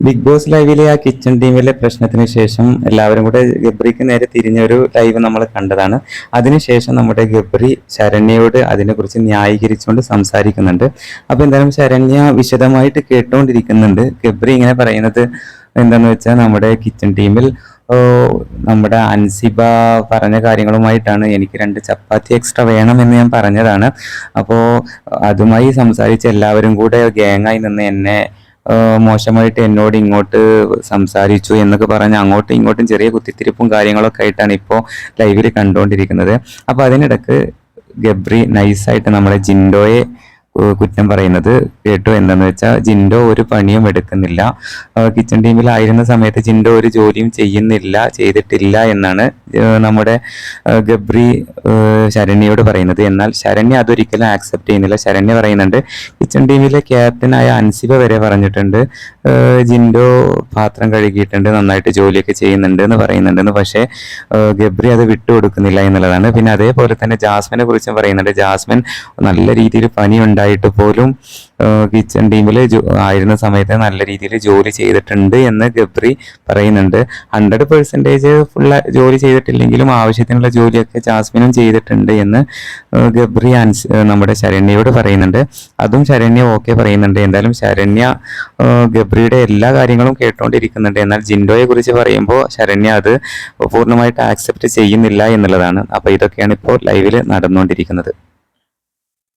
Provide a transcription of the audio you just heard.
Big boss ലൈവിലെ ആ kitchen ടീമിലെ പ്രശ്നത്തിന് ശേഷം എല്ലാവരും കൂടെ ഗബ്രിക്ക് നേരെ തിരിഞ്ഞ ഒരു ലൈവ് നമ്മൾ കണ്ടതാണ് അതിനുശേഷം നമ്മുടെ ഗബ്രി ശരണ്യയോട് അതിനെക്കുറിച്ച് ന്യായീകരിച്ചുകൊണ്ട് സംസാരിക്കുന്നുണ്ട്. അപ്പോൾ എന്തായാലും ശരണ്യ വിശദമായിട്ട് കേട്ടുകൊണ്ടിരിക്കുന്നുണ്ട് ഗബ്രി ഇങ്ങനെ പറയുന്നത് എന്താന്ന് വെച്ചാൽ നമ്മുടെ കിച്ചൺ ടീമിൽ നമ്മുടെ അൻസിബ പറഞ്ഞ കാര്യങ്ങളുമായിട്ടാണ് എനിക്ക് രണ്ട് ചപ്പാത്തി എക്സ്ട്രാ വേണം എന്ന് ഞാൻ പറഞ്ഞതാണ്. അപ്പോൾ അതുമായി സംസാരിച്ച് എല്ലാവരും കൂടെ ഗ്യാങ്ങായി നിന്ന് എന്നെ മോശമായിട്ട് എന്നോട് ഇങ്ങോട്ട് സംസാരിച്ചു എന്നൊക്കെ പറഞ്ഞ് അങ്ങോട്ടും ഇങ്ങോട്ടും ചെറിയ കുത്തിത്തിരിപ്പും കാര്യങ്ങളൊക്കെ ആയിട്ടാണ് ഇപ്പോൾ ലൈവിൽ കണ്ടുകൊണ്ടിരിക്കുന്നത് അപ്പോൾ അതിനിടക്ക് ഗബ്രി നൈസായിട്ട് നമ്മുടെ ജിൻഡോയെ കുറ്റം പറയുന്നത് കേട്ടു എന്താന്ന് വെച്ചാൽ ജിൻഡോ ഒരു പണിയും എടുക്കുന്നില്ല. കിച്ചൺ ടീമിലായിരുന്ന സമയത്ത് ജിൻഡോ ഒരു ജോലിയും ചെയ്യുന്നില്ല ചെയ്തിട്ടില്ല എന്നാണ് നമ്മുടെ ഗബ്രി ശരണ്യോട് പറയുന്നത്. എന്നാൽ ശരണ്യ അതൊരിക്കലും ആക്സെപ്റ്റ് ചെയ്യുന്നില്ല. ശരണ്യ പറയുന്നുണ്ട് കിച്ചൺ ടീമിലെ ക്യാപ്റ്റനായ അൻസിബ വരെ പറഞ്ഞിട്ടുണ്ട് ജിൻഡോ പാത്രം കഴുകിയിട്ടുണ്ട് നന്നായിട്ട് ജോലിയൊക്കെ ചെയ്യുന്നുണ്ട് എന്ന് പറയുന്നുണ്ട് പക്ഷേ ഗബ്രി അത് വിട്ടുകൊടുക്കുന്നില്ല എന്നുള്ളതാണ്. പിന്നെ അതേപോലെ തന്നെ ജാസ്മിനെ കുറിച്ചും പറയുന്നുണ്ട് ജാസ്മിൻ നല്ല രീതിയിൽ പനി ഉണ്ടായിട്ട് പോലും കിച്ചൺ ടീമിൽ ആയിരുന്ന സമയത്ത് നല്ല രീതിയിൽ ജോലി ചെയ്തിട്ടുണ്ട് എന്ന് ഗബ്രി പറയുന്നുണ്ട്. ഹൺഡ്രഡ് പെർസെന്റേജ് ഫുൾ ജോലി ചെയ്തിട്ടില്ലെങ്കിലും ആവശ്യത്തിനുള്ള ജോലിയൊക്കെ ജാസ്മിനും ചെയ്തിട്ടുണ്ട് എന്ന് ഗബ്രി അൻസ് നമ്മുടെ ശരണ്യയോട് പറയുന്നുണ്ട്. അതും ശരണ്യ ഓക്കെ പറയുന്നുണ്ട്. എന്തായാലും ശരണ്യ ഗബ്രിയുടെ എല്ലാ കാര്യങ്ങളും കേട്ടുകൊണ്ടിരിക്കുന്നുണ്ട് എന്നാൽ ജിൻഡോയെ കുറിച്ച് പറയുമ്പോൾ ശരണ്യ അത് പൂർണമായിട്ട് ആക്സെപ്റ്റ് ചെയ്യുന്നില്ല എന്നുള്ളതാണ്. അപ്പോൾ ഇതൊക്കെയാണ് ഇപ്പോൾ ലൈവിൽ നടന്നുകൊണ്ടിരിക്കുന്നത്